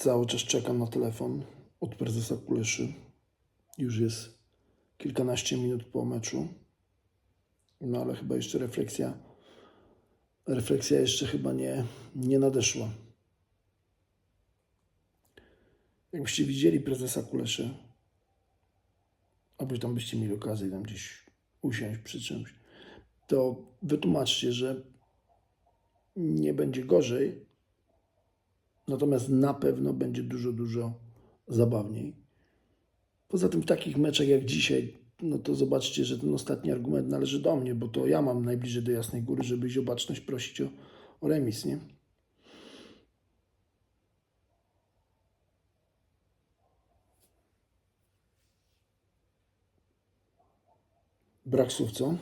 Cały czas czekam na telefon od prezesa Kuleszy. Już jest kilkanaście minut po meczu. No ale chyba jeszcze refleksja. Refleksja jeszcze chyba nie, nie nadeszła. Jakbyście widzieli prezesa Kuleszy, albo tam byście mieli okazję tam gdzieś usiąść przy czymś, to wytłumaczcie, że nie będzie gorzej, natomiast na pewno będzie dużo, dużo zabawniej. Poza tym w takich meczach jak dzisiaj, no to zobaczcie, że ten ostatni argument należy do mnie, bo to ja mam najbliżej do Jasnej Góry, żeby iść o baczność prosić o, o remis, nie? Brak słów, co?